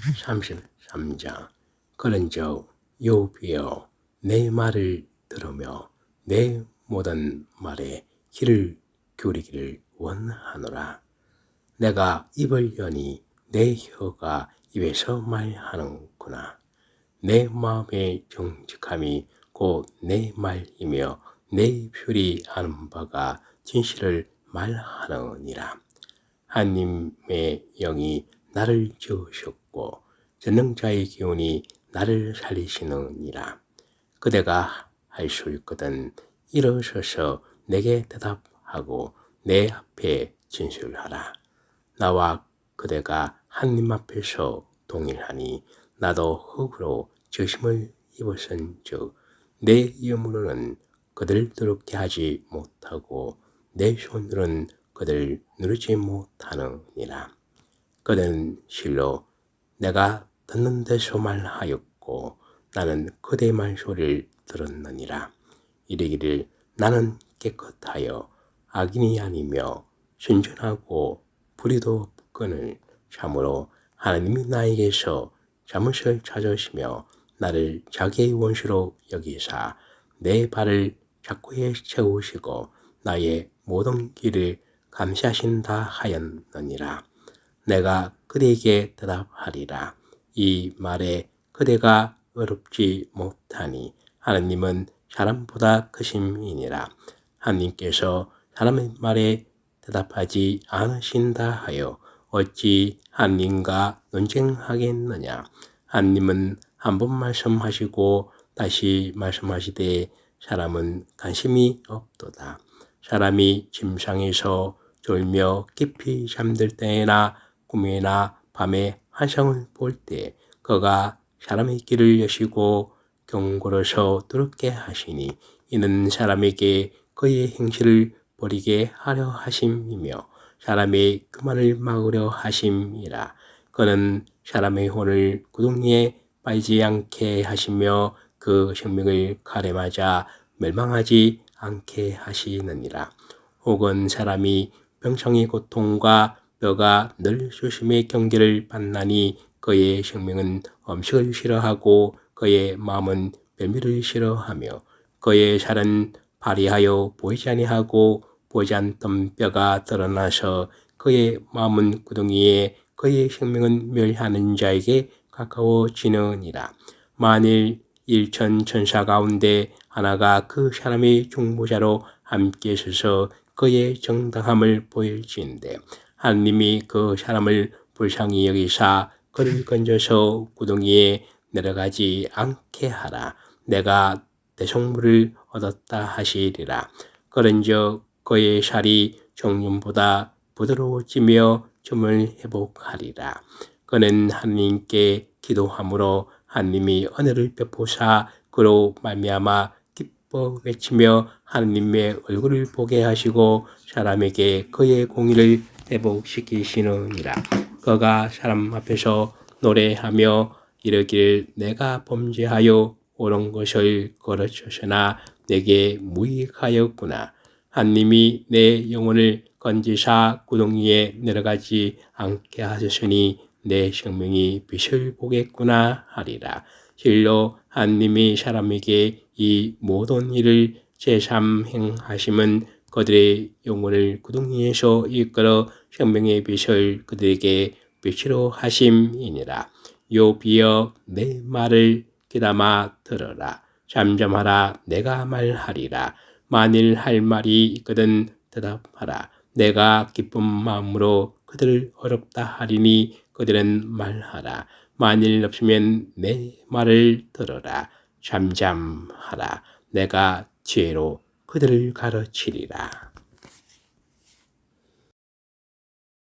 33장 그런즉 여호비여 내 말을 들으며 내 모든 말에 귀를 기울이기를 원하노라. 내가 입을 여니 내 혀가 입에서 말하는구나. 내 마음의 정직함이 곧 내 말이며 내 뷰리 아는 바가 진실을 말하느니라. 하나님의 영이 나를 지으셨고 전능자의 기운이 나를 살리시느니라. 그대가 할 수 있거든 일어서서 내게 대답하고 내 앞에 진술하라. 나와 그대가 하나님 앞에서 동일하니 나도 흙으로 저심을 입었은즉 내 이름으로는 그들을 더럽게 하지 못하고 내 손으로는 그들을 누르지 못하느니라. 그는 실로 내가 듣는 데서 말하였고 나는 그대의 말소리를 들었느니라. 이르기를 나는 깨끗하여 악인이 아니며 순전하고 불의도 없거늘 참으로 하나님이 나에게서 잘못을 찾으시며 나를 자기의 원수로 여기사 내 발을 작고에 채우시고 나의 모든 길을 감시하신다 하였느니라. 내가 그대에게 대답하리라. 이 말에 그대가 어렵지 못하니 하나님은 사람보다 크심이니라. 하나님께서 사람의 말에 대답하지 않으신다 하여 어찌 하나님과 논쟁하겠느냐. 하나님은 한 번 말씀하시고 다시 말씀하시되 사람은 관심이 없도다. 사람이 침상에서 졸며 깊이 잠들 때나 꿈이나 밤에 환상을 볼 때 그가 사람의 길을 여시고 경고로서 두렵게 하시니 이는 사람에게 그의 행실을 버리게 하려 하심이며 사람의 그만을 막으려 하심이라. 그는 사람의 혼을 구덩이에 빠지지 않게 하시며 그 생명을 맞아 멸망하지 않게 하시느니라. 혹은 사람이 병청의 고통과 뼈가 늘 수심의 경계를 받나니 그의 생명은 음식을 싫어하고 그의 마음은 별미를 싫어하며 그의 살은 발이하여 보이지 아니하고 보지 않던 뼈가 드러나서 그의 마음은 구덩이에 그의 생명은 멸하는 자에게 가까워지느니라. 만일 일천 천사 가운데 하나가 그 사람의 중보자로 함께 서서 그의 정당함을 보일지인데 하나님이 그 사람을 불쌍히 여기사 그를 건져서 구덩이에 내려가지 않게 하라. 내가 대성물을 얻었다 하시리라. 그런즉 그의 살이 정륜보다 부드러워지며 점을 회복하리라. 그는 하나님께 기도함으로 하나님이 은혜를 베푸사 그로 말미암아 기뻐 외치며 하나님의 얼굴을 보게 하시고 사람에게 그의 공의를 회복시키시느니라. 그가 사람 앞에서 노래하며 이르기를 내가 범죄하여 옳은 것을 거르쳤으나 내게 무익하였구나. 하님이 내 영혼을 건지사 구덩이에 내려가지 않게 하셨으니 내 생명이 빛을 보겠구나 하리라. 실로 하님이 사람에게 이 모든 일을 제삼 행하심은 그들의 영혼을 구덩이에서 이끌어 생명의 빛을 그들에게 빛으로 하심이니라. 요비여 내 말을 귀담아 들어라. 잠잠하라 내가 말하리라. 만일 할 말이 있거든 대답하라. 내가 기쁜 마음으로 그들을 어렵다 하리니 그들은 말하라. 만일 없으면 내 말을 들어라. 잠잠하라. 내가 지혜로 그들을 가르치리라.